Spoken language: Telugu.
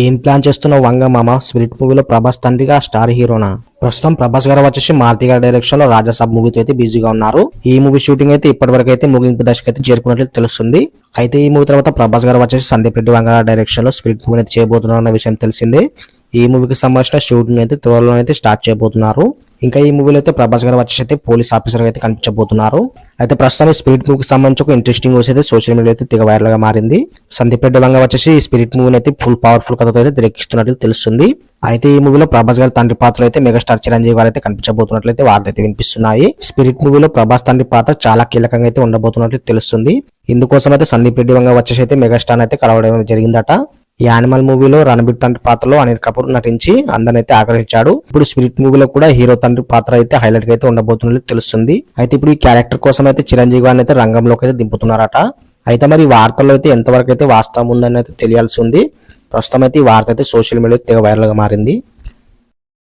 ఏం ప్లాన్ చేస్తున్న వంగ మామ? స్పిరిట్ మూవీలో ప్రభాస్ తండ్రిగా స్టార్ హీరోనా? ప్రస్తుతం ప్రభాస్ గారు వచ్చేసి మారుతి గారి డైరెక్షన్లో రాజాసాబ్ మూవీతో అయితే బిజీగా ఉన్నారు. ఈ మూవీ షూటింగ్ అయితే ఇప్పటి వరకు అయితే ముగింపు దశకు అయితే చేరుకున్నట్లు తెలుస్తుంది. అయితే ఈ మూవీ తర్వాత ప్రభాస్ గారు వచ్చేసి సందీప్ రెడ్డి వంగ డైరెక్షన్లో స్పిరిట్ మూవీ అయితే చేయబోతున్నారు అన్న విషయం తెలిసిందే. ఈ మూవీకి సంబంధించిన షూటింగ్ అయితే త్వరలో అయితే స్టార్ట్ చేయబోతున్నారు. ఇంకా ఈ మూవీలో అయితే ప్రభాస్ గారు వచ్చేసి అయితే పోలీస్ ఆఫీసర్ అయితే కనిపించబోతున్నారు. అయితే ప్రస్తుతం స్పిరిట్ మూవీకి సంబంధించి ఒక ఇంట్రెస్టింగ్ న్యూస్ అయితే సోషల్ మీడియా అయితే తెగ వైరల్గా మారింది. సందీప్ రెడ్డి వంగ వచ్చేసి ఈ స్పిరిట్ మూవీని అయితే ఫుల్ పవర్ఫుల్ కథతో అయితే తెరకెక్కిస్తున్నట్లు తెలుస్తుంది. అయితే ఈ మూవీలో ప్రభాస్ గారి తండ్రి పాత్రలో అయితే మెగాస్టార్ చిరంజీవి గారు అయితే కనిపించబోతున్నట్లయితే వార్తలు అయితే వినిపిస్తున్నాయి. స్పిరిట్ మూవీలో ప్రభాస్ తండ్రి పాత్ర చాలా కీలకంగా అయితే ఉండబోతున్నట్లు తెలుస్తుంది. ఇందుకోసం అయితే సందీప్ రెడ్డి వంగ వచ్చేసి అయితే మెగాస్టార్ అయితే కలవడం జరిగిందట. ఈ యానిమల్ మూవీలో రణబీర్ తండ్రి పాత్రలో అనిల్ కపూర్ నటించి అందరైతే ఆకర్షించాడు ఇప్పుడు స్పిరిట్ మూవీలో కూడా హీరో తండ్రి పాత్ర అయితే హైలైట్గా అయితే ఉండబోతున్నట్లు తెలుస్తుంది. అయితే ఇప్పుడు ఈ క్యారెక్టర్ కోసం అయితే చిరంజీవి గారిని అయితే రంగంలోకి అయితే దింపుతున్నారట. అయితే మరి వార్తల్లో అయితే ఎంతవరకు అయితే వాస్తవం ఉందని అయితే తెలియాల్సి ఉంది. ప్రస్తుతం అయితే ఈ వార్త అయితే సోషల్ మీడియా తెగ వైరల్గా మారింది.